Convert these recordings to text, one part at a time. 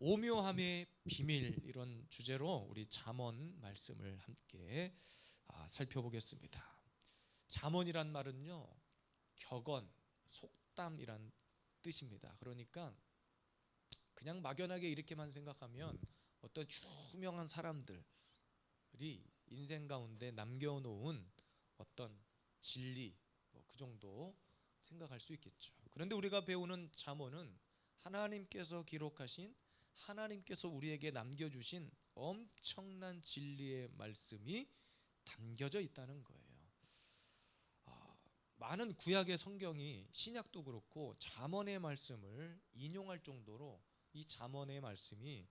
오묘함의 비밀 이런 주제로 우리 잠언 말씀을 함께 아, 살펴보겠습니다. 잠언이란 말은요 격언, 속담이란 뜻입니다. 그러니까 그냥 막연하게 이렇게만 생각하면 어떤 유명한 사람들이 인생 가운데 남겨놓은 어떤 진리 뭐 그 정도 생각할 수 있겠죠. 그런데 우리가 배우는 잠언은 하나님께서 기록하신 하나님께서 우리에게 남겨주신 엄청난 진리의 말씀이 담겨져 있다는 거예요. 아, 많은 구약의 성경이 신약도 그렇고 잠언의 말씀을 인용할 정도로 이 잠언의 말씀이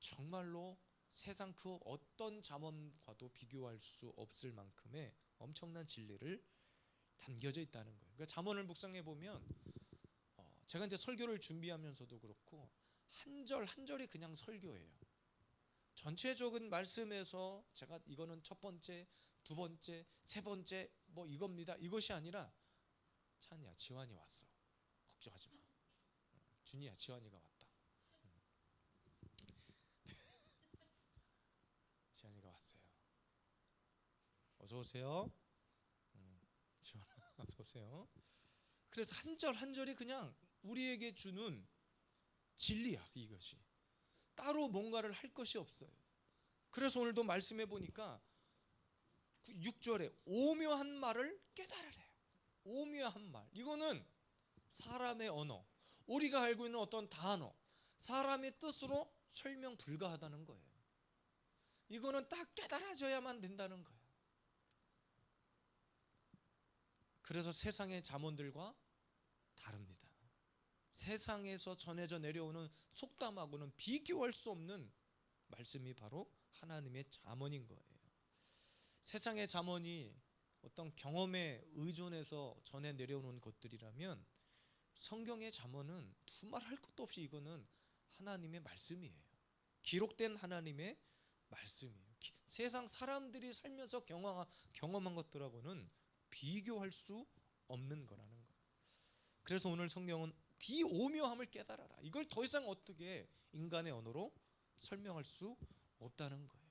정말로 세상 그 어떤 잠언과도 비교할 수 없을 만큼의 엄청난 진리를 담겨져 있다는 거예요. 그러니까 잠언을 묵상해 보면 어, 제가 이제 설교를 준비하면서도 그렇고 한 절 한 절이 그냥 설교예요. 전체적인 말씀에서 제가 이거는 첫 번째, 두 번째, 세 번째 뭐 이겁니다. 이것이 아니라 찬이야 지환이 왔어. 걱정하지 마. 준이야 지환이가 왔다. 지환이가 왔어요. 어서 오세요. 음, 지환아 어서 오세요. 그래서 한 절 한 절이 그냥 우리에게 주는 진리야 이것이. 따로 뭔가를 할 것이 없어요. 그래서 오늘도 말씀해 보니까 6절에 오묘한 말을 깨달으래요. 오묘한 말. 이거는 사람의 언어, 우리가 알고 있는 어떤 단어, 사람의 뜻으로 설명 불가하다는 거예요. 이거는 딱 깨달아져야만 된다는 거예요. 그래서 세상의 자문들과 다릅니다. 세상에서 전해져 내려오는 속담하고는 비교할 수 없는 말씀이 바로 하나님의 잠언인 거예요. 세상의 잠언이 어떤 경험에 의존해서 전해 내려오는 것들이라면 성경의 잠언은 두말 할 것도 없이 이거는 하나님의 말씀이에요. 기록된 하나님의 말씀이에요. 기, 세상 사람들이 살면서 경험한, 경험한 것들하고는 비교할 수 없는 거라는 거예요. 그래서 오늘 성경은 비오묘함을 깨달아라. 이걸 더 이상 어떻게 인간의 언어로 설명할 수 없다는 거예요.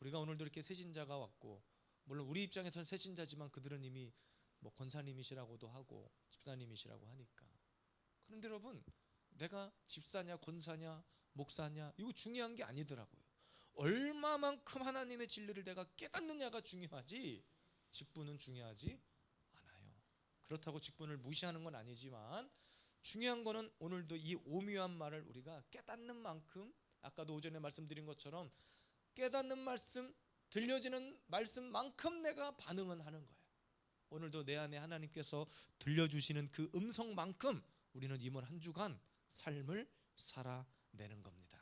우리가 오늘도 이렇게 새신자가 왔고 물론 우리 입장에서는 새신자지만 그들은 이미 뭐 권사님이시라고도 하고 집사님이시라고 하니까. 그런데 여러분 내가 집사냐 권사냐 목사냐 이거 중요한 게 아니더라고요. 얼마만큼 하나님의 진리를 내가 깨닫느냐가 중요하지 직분은 중요하지 않아요. 그렇다고 직분을 무시하는 건 아니지만 중요한 거는 오늘도 이 오묘한 말을 우리가 깨닫는 만큼 아까도 오전에 말씀드린 것처럼 깨닫는 말씀 들려지는 말씀만큼 내가 반응은 하는 거예요. 오늘도 내 안에 하나님께서 들려주시는 그 음성만큼 우리는 이번 한 주간 삶을 살아내는 겁니다.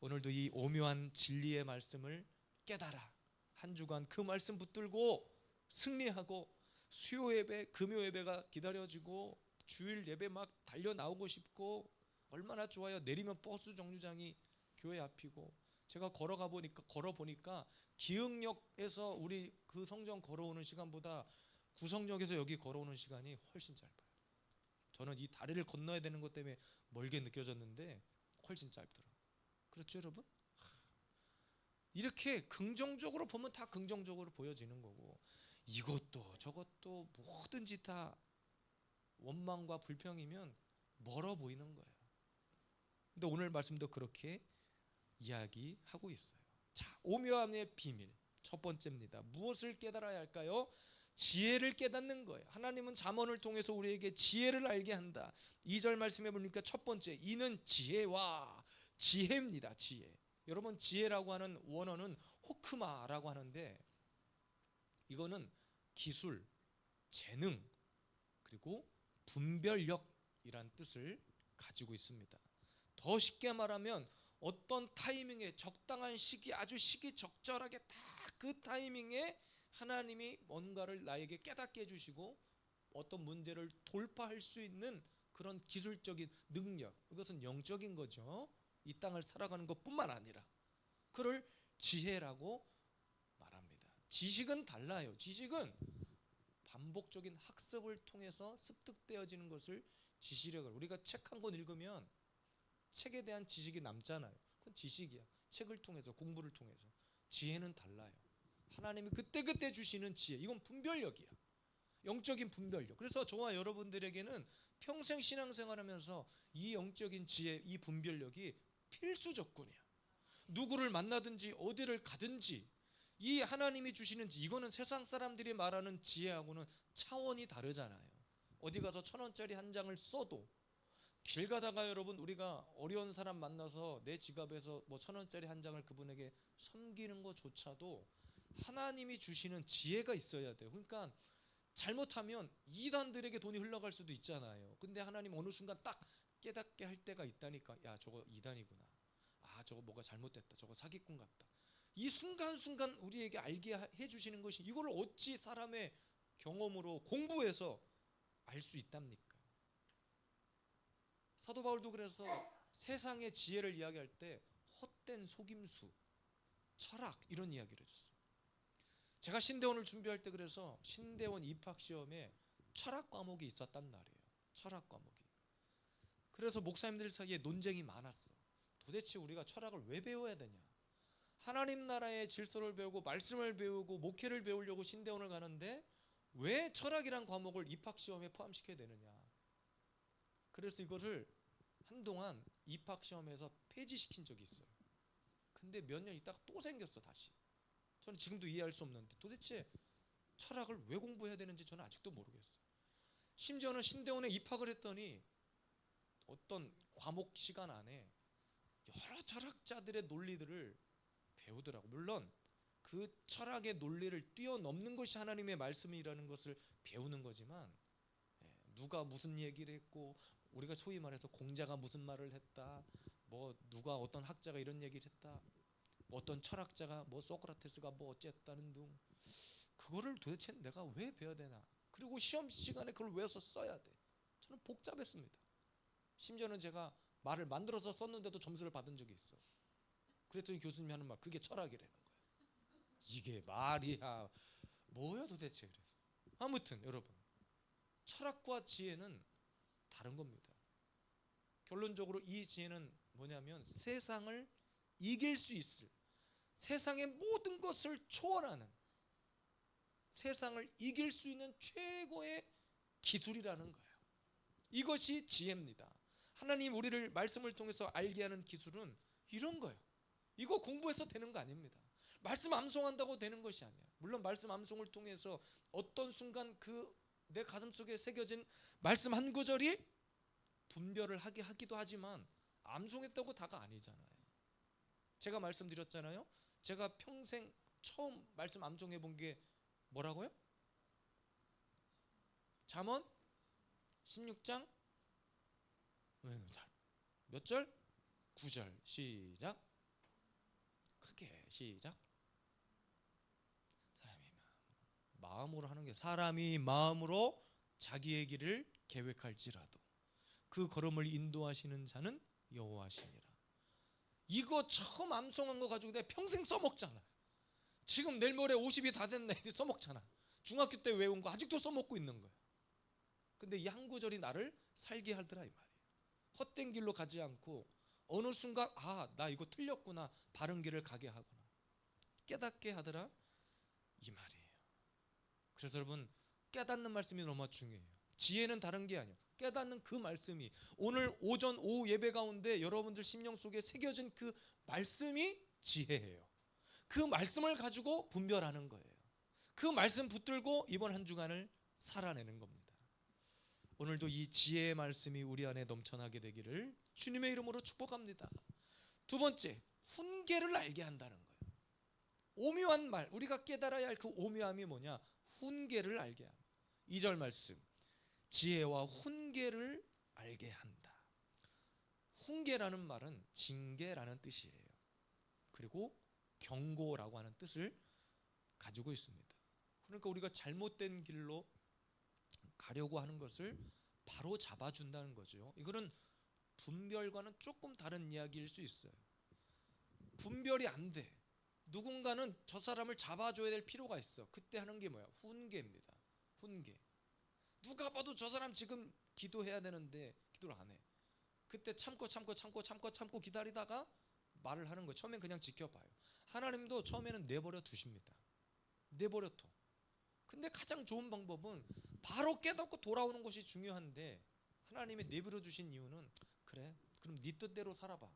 오늘도 이 오묘한 진리의 말씀을 깨달아 한 주간 그 말씀 붙들고 승리하고 수요 예배, 금요 예배가 기다려지고 주일 예배 막 달려 나오고 싶고 얼마나 좋아요. 내리면 버스 정류장이 교회 앞이고 제가 걸어가 보니까 걸어 보니까 기흥역에서 우리 그 성전 걸어오는 시간보다 구성역에서 여기 걸어오는 시간이 훨씬 짧아요. 저는 이 다리를 건너야 되는 것 때문에 멀게 느껴졌는데 훨씬 짧더라고요. 그렇죠, 여러분? 이렇게 긍정적으로 보면 다 긍정적으로 보여지는 거고 이것도 저것도 뭐든지 다 원망과 불평이면 멀어 보이는 거예요. 근데 오늘 말씀도 그렇게 이야기하고 있어요. 자, 오묘함의 비밀. 첫 번째입니다. 무엇을 깨달아야 할까요? 지혜를 깨닫는 거예요. 하나님은 잠언을 통해서 우리에게 지혜를 알게 한다. 2절 말씀해 보니까 첫 번째 이는 지혜와 지혜입니다. 지혜. 여러분 지혜라고 하는 원어는 호크마라고 하는데 이거는 기술, 재능 그리고 분별력이란 뜻을 가지고 있습니다. 더 쉽게 말하면 어떤 타이밍에 적당한 시기 아주 시기 적절하게 딱 그 타이밍에 하나님이 뭔가를 나에게 깨닫게 해주시고 어떤 문제를 돌파할 수 있는 그런 기술적인 능력 이것은 영적인 거죠. 이 땅을 살아가는 것뿐만 아니라 그를 지혜라고 말합니다. 지식은 달라요. 지식은 반복적인 학습을 통해서 습득되어지는 것을 지시력을 우리가 책 한 권 읽으면 책에 대한 지식이 남잖아요. 그건 지식이야. 책을 통해서 공부를 통해서 지혜는 달라요. 하나님이 그때 그때 주시는 지혜 이건 분별력이야. 영적인 분별력. 그래서 저와 여러분들에게는 평생 신앙생활하면서 이 영적인 지혜, 이 분별력이 필수 조건이야. 누구를 만나든지 어디를 가든지 이 하나님이 주시는 지 이거는 세상 사람들이 말하는 지혜하고는 차원이 다르잖아요. 어디 가서 천 원짜리 한 장을 써도 길 가다가 여러분 우리가 어려운 사람 만나서 내 지갑에서 뭐 천 원짜리 한 장을 그분에게 섬기는 것조차도 하나님이 주시는 지혜가 있어야 돼요. 그러니까 잘못하면 이단들에게 돈이 흘러갈 수도 있잖아요. 근데 하나님 어느 순간 딱 깨닫게 할 때가 있다니까. 야, 저거 이단이구나. 아, 저거 뭐가 잘못됐다. 저거 사기꾼 같다. 이 순간순간 우리에게 알게 해 주시는 것이 이걸 어찌 사람의 경험으로 공부해서 알 수 있답니까? 사도 바울도 그래서 세상의 지혜를 이야기할 때 헛된 속임수, 철학 이런 이야기를 했어요. 제가 신대원을 준비할 때 그래서 신대원 입학 시험에 철학 과목이 있었단 말이에요. 철학 과목이. 그래서 목사님들 사이에 논쟁이 많았어. 도대체 우리가 철학을 왜 배워야 되냐? 하나님 나라의 질서를 배우고 말씀을 배우고 목회를 배우려고 신대원을 가는데 왜 철학이란 과목을 입학 시험에 포함시켜야 되느냐? 그래서 이거를 한동안 입학 시험에서 폐지시킨 적이 있어요. 근데 몇 년 있다가 또 생겼어 다시. 저는 지금도 이해할 수 없는데 도대체 철학을 왜 공부해야 되는지 저는 아직도 모르겠어요. 심지어는 신대원에 입학을 했더니 어떤 과목 시간 안에 여러 철학자들의 논리들을 배우더라고. 물론 그 철학의 논리를 뛰어넘는 것이 하나님의 말씀이라는 것을 배우는 거지만 예, 누가 무슨 얘기를 했고 우리가 소위 말해서 공자가 무슨 말을 했다. 뭐 누가 어떤 학자가 이런 얘기를 했다. 뭐 어떤 철학자가 뭐 소크라테스가 뭐 어쨌다는 등 그거를 도대체 내가 왜 배워야 되나? 그리고 시험 시간에 그걸 외워서 써야 돼. 저는 복잡했습니다. 심지어는 제가 말을 만들어서 썼는데도 점수를 받은 적이 있어. 그랬더니 교수님이 하는 말 그게 철학이라는 거야. 이게 말이야. 뭐야 도대체 그래서. 아무튼 여러분 철학과 지혜는 다른 겁니다. 결론적으로 이 지혜는 뭐냐면 세상을 이길 수 있을 세상의 모든 것을 초월하는 세상을 이길 수 있는 최고의 기술이라는 거예요. 이것이 지혜입니다. 하나님 우리를 말씀을 통해서 알게 하는 기술은 이런 거예요. 이거 공부해서 되는 거 아닙니다. 말씀 암송한다고 되는 것이 아니야. 물론 말씀 암송을 통해서 어떤 순간 그 내 가슴 속에 새겨진 말씀 한 구절이 분별을 하게 하기도 하지만 암송했다고 다가 아니잖아요. 제가 말씀드렸잖아요. 제가 평생 처음 말씀 암송해 본 게 뭐라고요? 잠언 16장 몇 절? 9절 시작 크게. 시작. 사람이 마음으로 하는 게 사람이 마음으로 자기의 길을 계획할지라도 그 걸음을 인도하시는 자는 여호와시니라. 이거 처음 암송한 거 가지고 내가 평생 써먹잖아. 지금 내일 모레 50이 다 됐네. 써먹잖아. 중학교 때 외운 거 아직도 써먹고 있는 거야. 근데 이 한 구절이 나를 살게 하더라 이 말이에요 헛된 길로 가지 않고 어느 순간 아 나 이거 틀렸구나 바른 길을 가게 하거나 깨닫게 하더라 이 말이에요. 그래서 여러분 깨닫는 말씀이 너무 중요해요. 지혜는 다른 게 아니에요. 깨닫는 그 말씀이 오늘 오전 오후 예배 가운데 여러분들 심령 속에 새겨진 그 말씀이 지혜예요. 그 말씀을 가지고 분별하는 거예요. 그 말씀 붙들고 이번 한 주간을 살아내는 겁니다. 오늘도 이 지혜의 말씀이 우리 안에 넘쳐나게 되기를 주님의 이름으로 축복합니다. 두 번째, 훈계를 알게 한다는 거예요. 오묘한 말, 우리가 깨달아야 할 그 오묘함이 뭐냐? 훈계를 알게 합니다. 2절 말씀. 지혜와 훈계를 알게 한다. 훈계라는 말은 징계라는 뜻이에요. 그리고 경고라고 하는 뜻을 가지고 있습니다. 그러니까 우리가 잘못된 길로 가려고 하는 것을 바로 잡아준다는 거죠. 이거는 분별과는 조금 다른 이야기일 수 있어요. 분별이 안 돼. 누군가는 저 사람을 잡아줘야 될 필요가 있어. 그때 하는 게 뭐야? 훈계입니다. 훈계. 누가 봐도 저 사람 지금 기도해야 되는데 기도를 안 해. 그때 참고 참고 참고 참고 참고 기다리다가 말을 하는 거예요. 처음엔 그냥 지켜봐요. 하나님도 처음에는 내버려 두십니다. 내버려 둬. 근데 가장 좋은 방법은 바로 깨닫고 돌아오는 것이 중요한데 하나님이 내버려 두신 이유는 그래. 그럼 네 뜻대로 살아봐.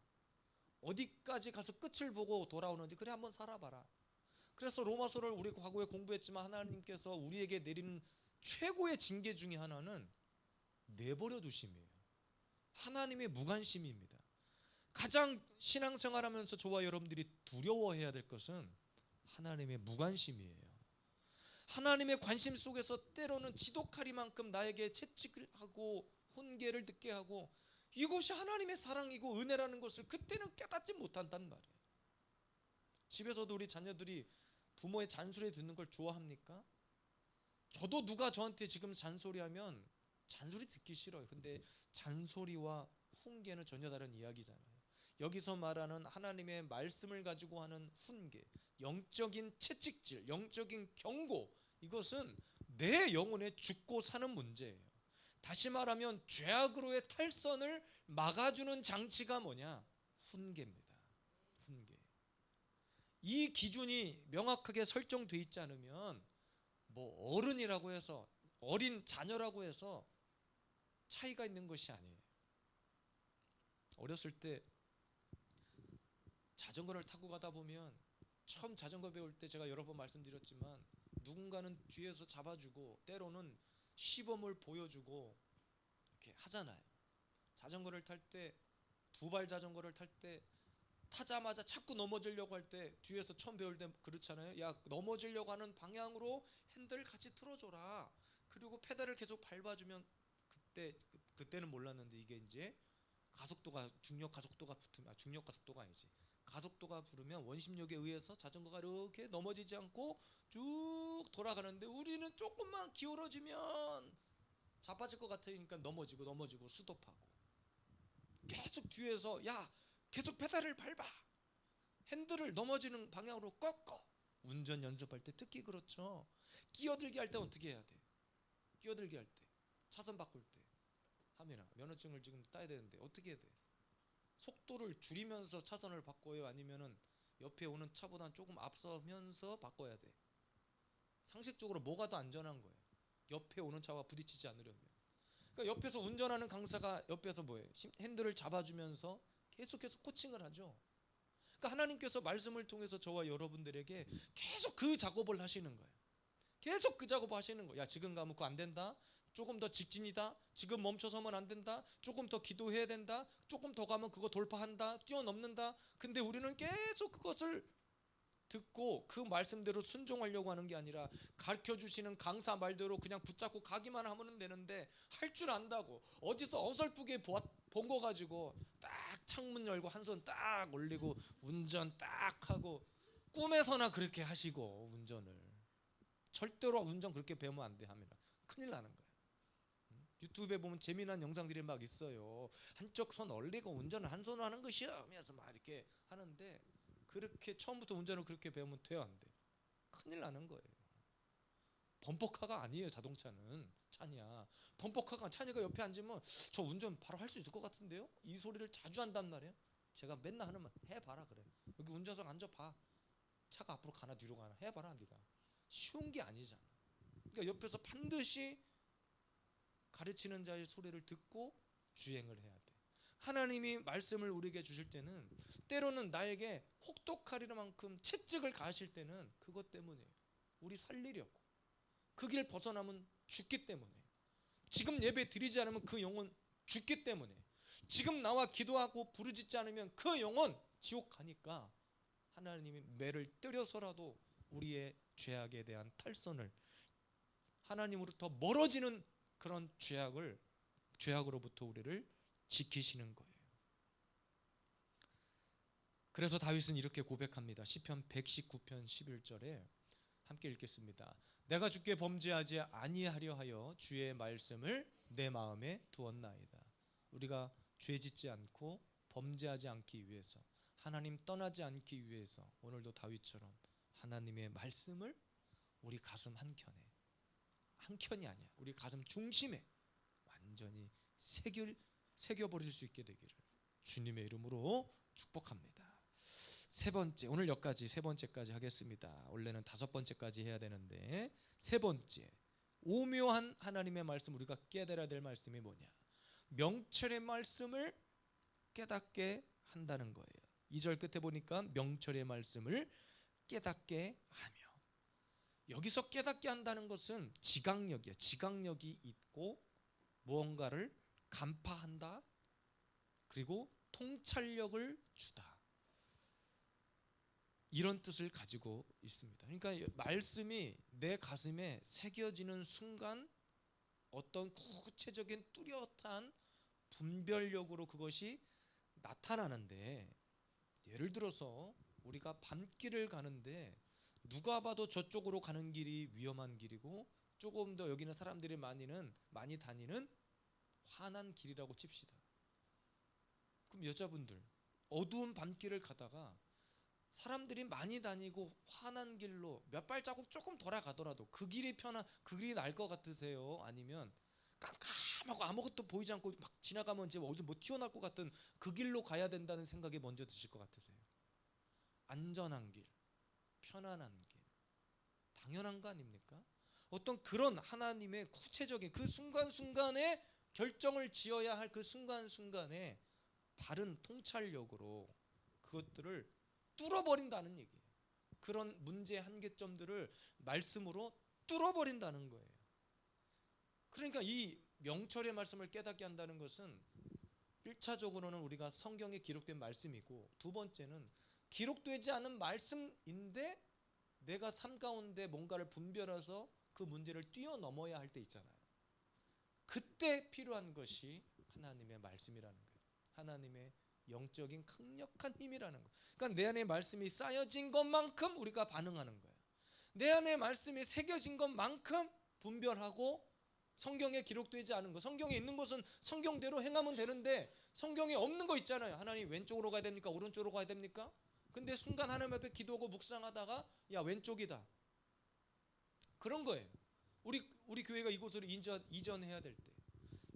어디까지 가서 끝을 보고 돌아오는지 그래 한번 살아봐라. 그래서 로마서를 우리 과거에 공부했지만 하나님께서 우리에게 내리는 최고의 징계 중에 하나는 내버려 두심이에요. 하나님의 무관심입니다. 가장 신앙생활하면서 저와 여러분들이 두려워해야 될 것은 하나님의 무관심이에요. 하나님의 관심 속에서 때로는 지독하리만큼 나에게 채찍을 하고 훈계를 듣게 하고 이것이 하나님의 사랑이고 은혜라는 것을 그때는 깨닫지 못한단 말이에요. 집에서도 우리 자녀들이 부모의 잔소리 듣는 걸 좋아합니까? 저도 누가 저한테 지금 잔소리하면 잔소리 듣기 싫어요. 근데 잔소리와 훈계는 전혀 다른 이야기잖아요. 여기서 말하는 하나님의 말씀을 가지고 하는 훈계, 영적인 채찍질, 영적인 경고, 이것은 내 영혼에 죽고 사는 문제예요. 다시 말하면 죄악으로의 탈선을 막아주는 장치가 뭐냐? 훈계입니다. 훈계. 이 기준이 명확하게 설정돼 있지 않으면 뭐 어른이라고 해서 어린 자녀라고 해서 차이가 있는 것이 아니에요. 어렸을 때 자전거를 타고 가다 보면 처음 자전거 배울 때 제가 여러 번 말씀드렸지만 누군가는 뒤에서 잡아주고 때로는 시범을 보여주고 이렇게 하잖아요. 자전거를 탈 때 두 발 자전거를 탈 때 타자마자 자꾸 넘어지려고 할 때 뒤에서 처음 배울 때 그렇잖아요. 야 넘어지려고 하는 방향으로 핸들을 같이 틀어줘라. 그리고 페달을 계속 밟아주면 그때 그- 그때는 몰랐는데 이게 이제 가속도가 중력 가속도가 붙으면 아, 중력 가속도가 아니지. 가속도가 부르면 원심력에 의해서 자전거가 이렇게 넘어지지 않고 쭉 돌아가는데 우리는 조금만 기울어지면 자빠질 것 같으니까 넘어지고 넘어지고 수도하고. 계속 뒤에서 야 계속 페달을 밟아. 핸들을 넘어지는 방향으로 꺾어. 운전 연습할 때 특히 그렇죠. 끼어들기 할 때 어떻게 해야 돼? 끼어들기 할 때 차선 바꿀 때. 하민아 면허증을 지금 따야 되는데 어떻게 해야 돼 속도를 줄이면서 차선을 바꿔요? 아니면은 옆에 오는 차보다 조금 앞서면서 바꿔야 돼? 상식적으로 뭐가 더 안전한 거예요? 옆에 오는 차와 부딪히지 않으려면. 그러니까 옆에서 운전하는 강사가 옆에서 뭐예요? 심- 핸들을 잡아주면서 계속해서 코칭을 하죠. 그러니까 하나님께서 말씀을 통해서 저와 여러분들에게 계속 그 작업을 하시는 거예요. 계속 그 작업을 하시는 거예요. 야 지금 가면 그거 안 된다 조금 더 직진이다. 지금 멈춰서면 안 된다. 조금 더 기도해야 된다. 조금 더 가면 그거 돌파한다. 뛰어넘는다. 근데 우리는 계속 그것을 듣고 그 말씀대로 순종하려고 하는 게 아니라 가르쳐 주시는 강사 말대로 그냥 붙잡고 가기만 하면 되는데 할 줄 안다고 어디서 어설프게 본 거 가지고 딱 창문 열고 한 손 딱 올리고 운전 딱 하고 꿈에서나 그렇게 하시고 운전을 절대로 운전 그렇게 배우면 안돼 합니다. 큰일 나는 거예요. 유튜브에 보면 재미난 영상들이 막 있어요. 한쪽 손 올리고 운전을 한 손으로 하는 것이야 하면서 막 이렇게 하는데 그렇게 처음부터 운전을 그렇게 배우면 돼요 안 돼? 큰일 나는 거예요. 범퍼카가 아니에요 자동차는 차냐. 범퍼카가 차니가 옆에 앉으면 저 운전 바로 할 수 있을 것 같은데요? 이 소리를 자주 한단 말이에요. 제가 맨날 하는 말 해봐라 그래. 여기 운전석 앉아봐. 차가 앞으로 가나 뒤로 가나 해봐라 네가. 쉬운 게 아니잖아. 그러니까 옆에서 반드시 가르치는 자의 소리를 듣고 주행을 해야 돼. 하나님이 말씀을 우리에게 주실 때는 때로는 나에게 혹독하리만큼 채찍을 가하실 때는 그것 때문이에요. 우리 살리려고. 그 길 벗어나면 죽기 때문에. 지금 예배 드리지 않으면 그 영혼 죽기 때문에. 지금 나와 기도하고 부르짖지 않으면 그 영혼 지옥 가니까 하나님이 매를 때려서라도 우리의 죄악에 대한 탈선을 하나님으로부터 멀어지는 그런 죄악을 죄악으로부터 우리를 지키시는 거예요. 그래서 다윗은 이렇게 고백합니다. 시편 119편 11절에 함께 읽겠습니다. 내가 주께 범죄하지 아니하려 하여 주의 말씀을 내 마음에 두었나이다. 우리가 죄 짓지 않고 범죄하지 않기 위해서 하나님 떠나지 않기 위해서 오늘도 다윗처럼 하나님의 말씀을 우리 가슴 한켠에 한 켠이 아니야. 우리 가슴 중심에 완전히 새길 새겨 버릴 수 있게 되기를 주님의 이름으로 축복합니다. 세 번째 오늘 여기까지 세 번째까지 하겠습니다. 원래는 다섯 번째까지 해야 되는데 세 번째 오묘한 하나님의 말씀 우리가 깨달아야 될 말씀이 뭐냐? 명철의 말씀을 깨닫게 한다는 거예요. 2절 끝에 보니까 명철의 말씀을 깨닫게 하며 여기서 깨닫게 한다는 것은 지각력이야. 지각력이 있고 무언가를 간파한다. 그리고 통찰력을 주다. 이런 뜻을 가지고 있습니다. 그러니까 말씀이 내 가슴에 새겨지는 순간 어떤 구체적인 뚜렷한 분별력으로 그것이 나타나는데 예를 들어서 우리가 밤길을 가는데 누가 봐도 저쪽으로 가는 길이 위험한 길이고 조금 더 여기는 사람들이 많이는 많이 다니는 환한 길이라고 칩시다. 그럼 여자분들 어두운 밤길을 가다가 사람들이 많이 다니고 환한 길로 몇 발자국 조금 돌아가더라도 그 길이 편한 그 길이 날 것 같으세요? 아니면 깜깜하고 아무것도 보이지 않고 막 지나가면 이제 어디서 뭐 튀어나올 것 같은 그 길로 가야 된다는 생각이 먼저 드실 것 같으세요? 안전한 길, 편안한 길, 당연한 거 아닙니까? 어떤 그런 하나님의 구체적인 그 순간순간에 결정을 지어야 할 그 순간순간에 바른 통찰력으로 그것들을 뚫어버린다는 얘기예요. 그런 문제 한계점들을 말씀으로 뚫어버린다는 거예요. 그러니까 이 명철의 말씀을 깨닫게 한다는 것은 1차적으로는 우리가 성경에 기록된 말씀이고 두 번째는 기록되지 않은 말씀인데 내가 삶 가운데 뭔가를 분별해서 그 문제를 뛰어넘어야 할 때 있잖아요. 그때 필요한 것이 하나님의 말씀이라는 거예요. 하나님의 영적인 강력한 힘이라는 거예요. 그러니까 내 안에 말씀이 쌓여진 것만큼 우리가 반응하는 거예요. 내 안에 말씀이 새겨진 것만큼 분별하고 성경에 기록되지 않은 거, 성경에 있는 것은 성경대로 행하면 되는데 성경에 없는 거 있잖아요. 하나님 왼쪽으로 가야 됩니까? 오른쪽으로 가야 됩니까? 근데 순간 하나님 앞에 기도하고 묵상하다가 야 왼쪽이다. 그런 거예요. 우리 우리 교회가 이곳으로 이전 이전해야 될 때,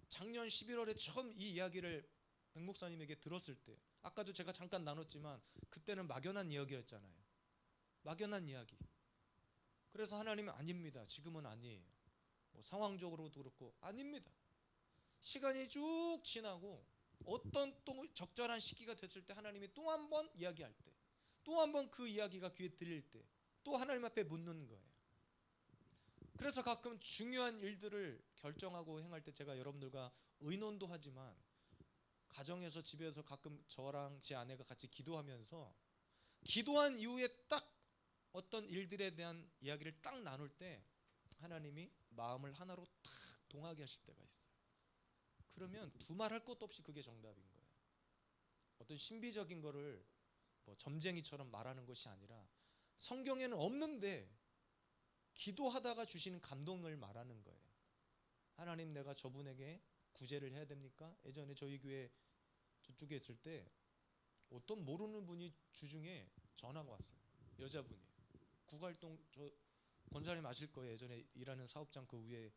작년 11월에 처음 이 이야기를 백 목사님에게 들었을 때, 아까도 제가 잠깐 나눴지만 그때는 막연한 이야기였잖아요. 막연한 이야기. 그래서 하나님은 아닙니다. 지금은 아니에요. 뭐 상황적으로도 그렇고 아닙니다. 시간이 쭉 지나고 어떤 또 적절한 시기가 됐을 때 하나님이 또 한 번 이야기할 때, 또 한 번 그 이야기가 귀에 들릴 때, 또 하나님 앞에 묻는 거예요. 그래서 가끔 중요한 일들을 결정하고 행할 때 제가 여러분들과 의논도 하지만 가정에서 집에서 가끔 저랑 제 아내가 같이 기도하면서 기도한 이후에 딱 어떤 일들에 대한 이야기를 딱 나눌 때 하나님이 마음을 하나로 딱 동하게 하실 때가 있어요. 그러면 두말할 것도 없이 그게 정답인 거예요. 어떤 신비적인 거를 뭐 점쟁이처럼 말하는 것이 아니라 성경에는 없는데 기도하다가 주시는 감동을 말하는 거예요. 하나님 내가 저분에게 구제를 해야 됩니까? 예전에 저희 교회 저쪽에 있을 때 어떤 모르는 분이 주중에 전화가 왔어요. 여자분이 구갈동 저 권사님 아실 거예요. 예전에 일하는 사업장 그 위에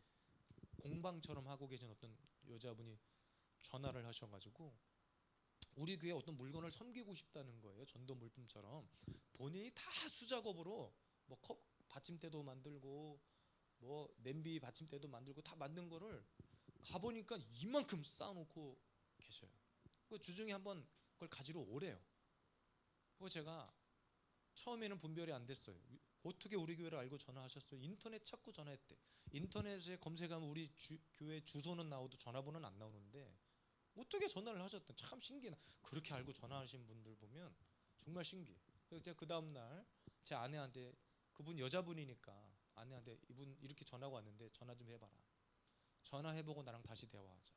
공방처럼 하고 계신 어떤 여자분이 전화를 하셔 가지고 우리 교회 어떤 물건을 섬기고 싶다는 거예요. 전도 물품처럼 본인이 다 수작업으로 뭐 컵 받침대도 만들고 뭐 냄비 받침대도 만들고 다 만든 거를 가 보니까 이만큼 쌓아놓고 계셔요. 그 주중에 한번 그걸 가지러 오래요. 그거 제가 처음에는 분별이 안 됐어요. 어떻게 우리 교회를 알고 전화하셨어요? 인터넷 찾고 전화했대. 인터넷에 검색하면 우리 주, 교회 주소는 나오도 전화번호는 안 나오는데 어떻게 전화를 하셨던 참 신기해. 그렇게 알고 전화하신 분들 보면 정말 신기해. 그래서 제가 그 다음 날 제 아내한테 그분 여자분이니까 아내한테 이분 이렇게 전화가 왔는데 전화 좀 해봐라. 전화해보고 나랑 다시 대화하자.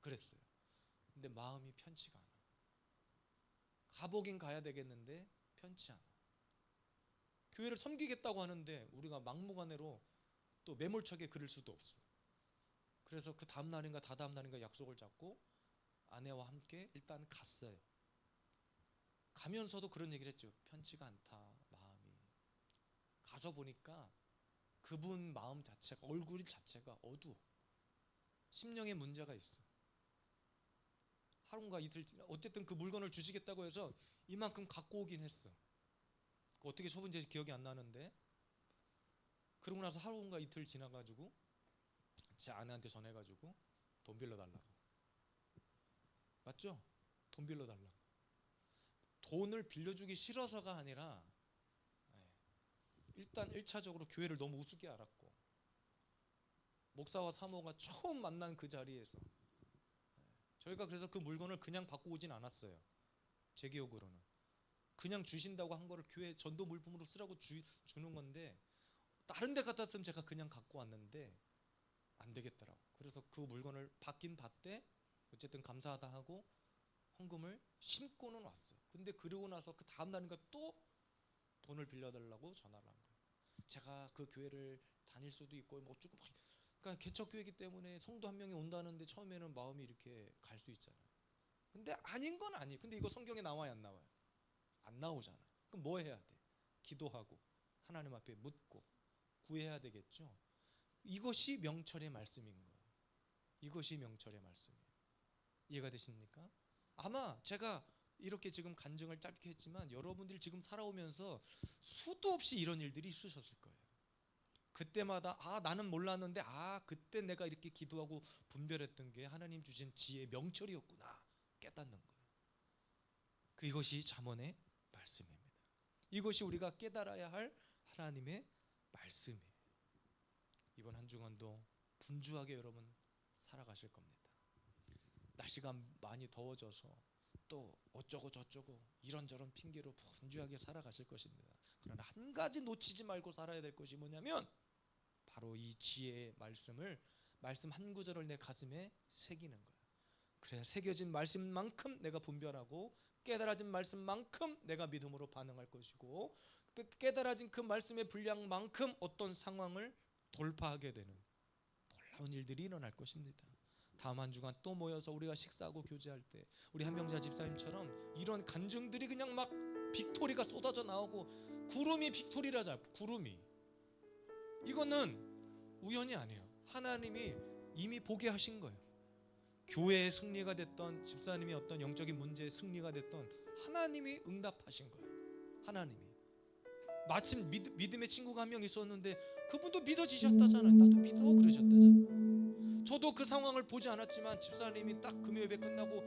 그랬어요. 근데 마음이 편치가 않아. 가보긴 가야 되겠는데 편치 않아. 교회를 섬기겠다고 하는데 우리가 막무가내로 또 매몰차게 그럴 수도 없어. 그래서 그 다음 날인가 다다음 날인가 약속을 잡고 아내와 함께 일단 갔어요. 가면서도 그런 얘기를 했죠. 편치가 않다. 마음이. 가서 보니까 그분 마음 자체가 얼굴 자체가 어두워. 심령에 문제가 있어. 하루인가 이틀 어쨌든 그 물건을 주시겠다고 해서 이만큼 갖고 오긴 했어. 그 어떻게 처분인지 기억이 안 나는데 그러고 나서 하루인가 이틀 지나가지고 제 아내한테 전해가지고 돈 빌려달라고 맞죠? 돈 빌려 달라고 돈을 빌려주기 싫어서가 아니라 예, 일단 1차적으로 교회를 너무 우습게 알았고 목사와 사모가 처음 만난 그 자리에서 예, 저희가 그래서 그 물건을 그냥 갖고 오진 않았어요 제 기억으로는 그냥 주신다고 한 거를 교회 전도 물품으로 쓰라고 주, 주는 건데 다른 데 갖다 쓰면 제가 그냥 갖고 왔는데 안 되겠더라고. 그래서 그 물건을 받긴 받되 어쨌든 감사하다 하고 헌금을 심고는 왔어. 근데 그러고 나서 그 다음 날인가 또 돈을 빌려달라고 전화를 한 거예요. 제가 그 교회를 다닐 수도 있고 뭐막 그러니까 개척 교회이기 때문에 성도 한 명이 온다는데 처음에는 마음이 이렇게 갈 수 있잖아요. 근데 아닌 건 아니. 근데 이거 성경에 나와요, 안 나와요? 안 나오잖아. 그럼 뭐 해야 돼? 기도하고 하나님 앞에 묻고 구해야 되겠죠. 이것이 명철의 말씀인 거예요. 이것이 명철의 말씀이에요. 이해가 되십니까? 아마 제가 이렇게 지금 간증을 짧게 했지만 여러분들이 지금 살아오면서 수도 없이 이런 일들이 있으셨을 거예요. 그때마다 아 나는 몰랐는데 아 그때 내가 이렇게 기도하고 분별했던 게 하나님 주신 지혜의 명철이었구나 깨닫는 거예요. 그 이것이 잠언의 말씀입니다. 이것이 우리가 깨달아야 할 하나님의 말씀이에요. 이번 한 주간도 분주하게 여러분 살아가실 겁니다. 날씨가 많이 더워져서 또 어쩌고 저쩌고 이런저런 핑계로 분주하게 살아가실 것입니다. 그러나 한 가지 놓치지 말고 살아야 될 것이 뭐냐면 바로 이 지혜의 말씀을 말씀 한 구절을 내 가슴에 새기는 거예요. 그래 새겨진 말씀만큼 내가 분별하고 깨달아진 말씀만큼 내가 믿음으로 반응할 것이고 깨달아진 그 말씀의 분량만큼 어떤 상황을 돌파하게 되는 놀라운 일들이 일어날 것입니다. 다음 한 주간 또 모여서 우리가 식사하고 교제할 때 우리 한명자 집사님처럼 이런 간증들이 그냥 막 빅토리가 쏟아져 나오고 구름이 빅토리라자 구름이 이거는 우연이 아니에요. 하나님이 이미 보게 하신 거예요. 교회의 승리가 됐던 집사님이 어떤 영적인 문제의 승리가 됐던 하나님이 응답하신 거예요. 하나님이 마침 믿, 믿음의 친구가 한 명 있었는데 그분도 믿어지셨다잖아요. 나도 믿어 그러셨다잖아요. 저도 그 상황을 보지 않았지만 집사님이 딱 금요 예배 끝나고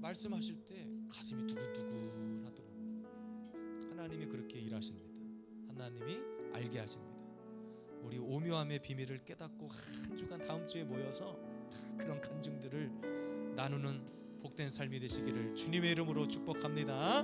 말씀하실 때 가슴이 두근두근 하더라고요. 하나님이 그렇게 일하십니다. 하나님이 알게 하십니다. 우리 오묘함의 비밀을 깨닫고 한 주간 다음 주에 모여서 그런 간증들을 나누는 복된 삶이 되시기를 주님의 이름으로 축복합니다.